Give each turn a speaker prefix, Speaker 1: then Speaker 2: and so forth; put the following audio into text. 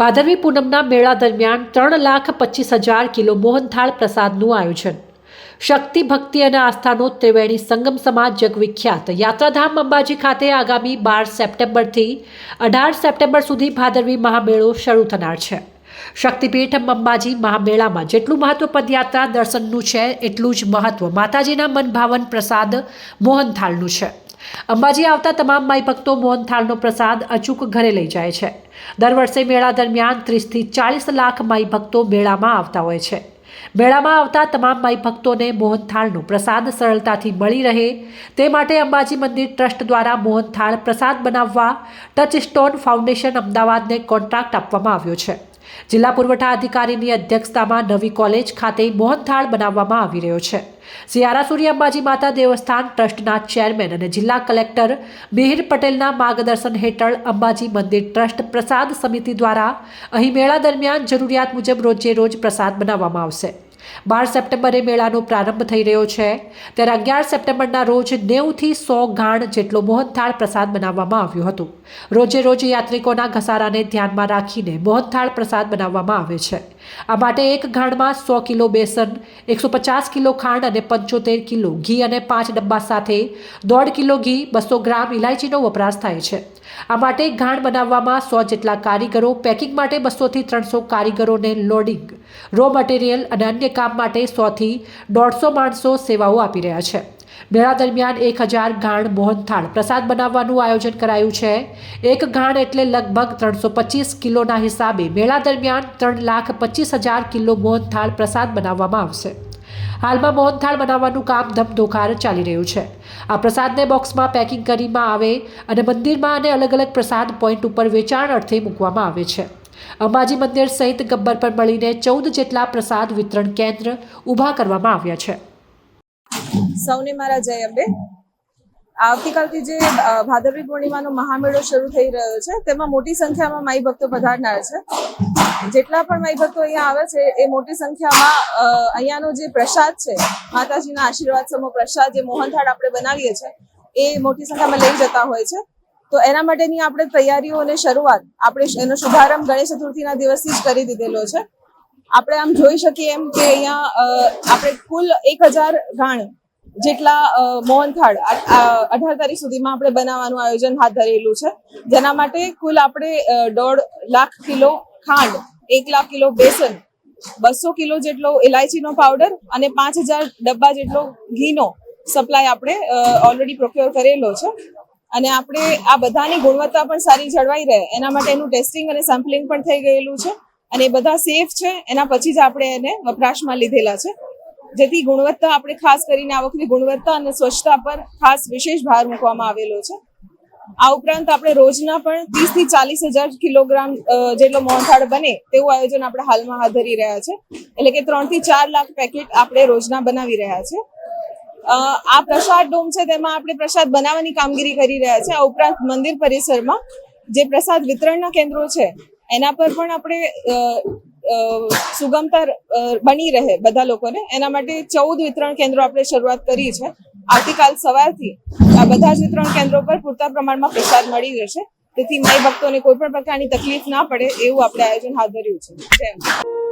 Speaker 1: ભાદરવી પૂનમના મેળા દરમિયાન ત્રણ લાખ પચીસ હજાર કિલો મોહનથાળ પ્રસાદનું આયોજન. શક્તિ, ભક્તિ અને આસ્થાનો ત્રિવેણી સંગમ સમાજ જગવિખ્યાત યાત્રાધામ અંબાજી ખાતે આગામી બાર સપ્ટેમ્બરથી અઢાર સપ્ટેમ્બર સુધી ભાદરવી મહામેળો શરૂ થનાર છે. શક્તિપીઠ અંબાજી મહામેળામાં જેટલું મહત્વ પદયાત્રા દર્શનનું છે, એટલું જ મહત્વ માતાજીના મનભાવન પ્રસાદ મોહનથાળનું છે. અંબાજી આવતા તમામ માઈ ભક્તો મોહનથાળનો પ્રસાદ અચૂક ઘરે લઈ જાય છે. દર વર્ષે મેળા દરમિયાન ત્રીસથી ચાળીસ લાખ માઈ ભક્તો મેળામાં આવતા હોય છે. મેળામાં આવતા તમામ માઈ ભક્તોને મોહનથાળનો પ્રસાદ સરળતાથી મળી રહે. તે માટે અંબાજી મંદિર ટ્રસ્ટ દ્વારા મોહનથાળ પ્રસાદ બનાવવા ટચ સ્ટોન ફાઉન્ડેશન અમદાવાદને કોન્ટ્રાક્ટ આપવામાં આવ્યો છે. જિલ્લા પુરવઠા અધિકારીની અધ્યક્ષતામાં નવી કોલેજ ખાતે મોહનથાળ બનાવવામાં આવી રહ્યો છે. સિયારાસુરી અંબાજી માતા દેવસ્થાન ટ્રસ્ટના ચેરમેન અને જિલ્લા કલેક્ટર મિહિર પટેલના માર્ગદર્શન હેઠળ અંબાજી મંદિર ટ્રસ્ટ પ્રસાદ સમિતિ દ્વારા અહીં મેળા દરમિયાન જરૂરિયાત મુજબ રોજે રોજ પ્રસાદ બનાવવામાં આવશે. બાર સપ્ટેમ્બરે મેળાનો પ્રારંભ થઈ રહ્યો છે. ત્યારે અગિયાર સપ્ટેમ્બરના રોજ નેવથી સો ગાણ જેટલો મોહનથાળ પ્રસાદ બનાવવામાં આવ્યો હતો. રોજે રોજ યાત્રિકોના ઘસારાને ધ્યાનમાં રાખીને મોહનથાળ પ્રસાદ બનાવવામાં આવે છે. આ માટે એક ગાણમાં સો કિલો બેસન, એકસો પચાસ કિલો ખાંડ અને પંચોતેર કિલો ઘી અને પાંચ ડબ્બા સાથે દોઢ કિલો ઘી, બસો ગ્રામ ઇલાયચીનો વપરાશ થાય છે. આ માટે ગાણ બનાવવામાં સો જેટલા કારીગરો, પેકિંગ માટે બસોથી ત્રણસો કારીગરોને લોડિંગ રો મટીરિયલ અને અન્ય કામ માટે સોથી દોઢસો માણસો સેવાઓ આપી રહ્યા છે. મેળા દરમિયાન એક હજાર ગાણ મોહનથાળ પ્રસાદ બનાવવાનું આયોજન કરાયું છે. એક ગાણ એટલે લગભગ ત્રણસો પચીસ કિલોના હિસાબે મેળા દરમિયાન ત્રણ લાખ પચીસ હજાર કિલો મોહનથાળ પ્રસાદ બનાવવામાં આવશે. હાલમાં મોહનથાળ બનાવવાનું કામ ધમધોકાર ચાલી રહ્યું છે. આ પ્રસાદને બોક્સમાં પેકિંગ કરીમાં આવે અને મંદિરમાં અને અલગ અલગ પ્રસાદ પોઈન્ટ ઉપર વેચાણ અર્થે મૂકવામાં આવે છે. અંબાજી મંદિર સહિત ગબ્બર પર મળીને ચૌદ જેટલા પ્રસાદ વિતરણ કેન્દ્ર ઊભા કરવામાં આવ્યા છે.
Speaker 2: સૌને મારા જય અંબે. આવતીકાલથી જે ભાદરવી પૂર્ણિમાનો મહામેળો શરૂ થઈ રહ્યો છે, તેમાં મોટી સંખ્યામાં માઈ ભક્તો પધારનાર છે. જેટલા પણ માઈ ભક્તો અહીંયા આવે છે, એ મોટી સંખ્યામાં અહીંયાનો જે પ્રસાદ છે, માતાજીના આશીર્વાદ સમો પ્રસાદ, જે મોહનથાળ આપણે બનાવીએ છીએ, એ મોટી સંખ્યામાં લઈ જતા હોય છે. તો એના માટેની આપણે તૈયારીઓ અને શરૂઆત આપણે એનો શુભારંભ ગણેશ ચતુર્થીના દિવસથી જ કરી દીધેલો છે. આપણે આમ જોઈ શકીએ એમ કે અહીંયા આપણે કુલ એક હજાર ગાણ જેટલા મોહનથાળ અઢાર તારીખ સુધીમાં આપણે બનાવવાનું આયોજન હાથ ધરેલું છે. જેના માટે કુલ આપણે દોઢ લાખ કિલો ખાંડ, એક લાખ કિલો બેસન, બસો કિલો જેટલો ઇલાયચીનો પાવડર અને પાંચ હજાર ડબ્બા જેટલો ઘીનો સપ્લાય આપણે ઓલરેડી પ્રોક્યોર કરેલો છે. અને આપણે આ બધાની ગુણવત્તા પણ સારી જળવાઈ રહે. એના માટે એનું ટેસ્ટિંગ અને સેમ્પલિંગ પણ થઈ ગયેલું છે. અને એ બધા સેફ છે. એના પછી જ આપણે એને વપરાશમાં લીધેલા છે. જેથી ગુણવત્તા આપણે ખાસ કરીને આ વખતે ગુણવત્તા અને સ્વચ્છતા પર ખાસ વિશેષ ભાર મૂકવામાં આવેલો છે. આ ઉપરાંત આપણે રોજના પણ ત્રીસથી ચાલીસ હજાર કિલોગ્રામ જેટલો મોહનથાળ બને તેવું આયોજન આપણે હાલમાં હાથ ધરી રહ્યા છે. એટલે કે ત્રણથી ચાર લાખ પેકેટ આપણે રોજના બનાવી રહ્યા છે. અ, આ પ્રસાદ ડોમ છે તેમાં આપણે પ્રસાદ બનાવવાની કામગીરી કરી રહ્યા છે. આ ઉપરાંત મંદિર પરિસરમાં જે પ્રસાદ વિતરણના કેન્દ્રો છે, એના પર પણ આપણે સુગમતા બની રહે બધા લોકોને. એના માટે ચૌદ વિતરણ કેન્દ્રો આપણે શરૂઆત કરી છે. આવતીકાલ સવારથી આ બધા જ વિતરણ કેન્દ્રો પર પૂરતા પ્રમાણમાં પ્રસાદ મળી જશે તેથી માઈ ભક્તોને કોઈ પણ પ્રકારની તકલીફ ના પડે એવું આપણે આયોજન હાથ ધર્યું છે. અંબે.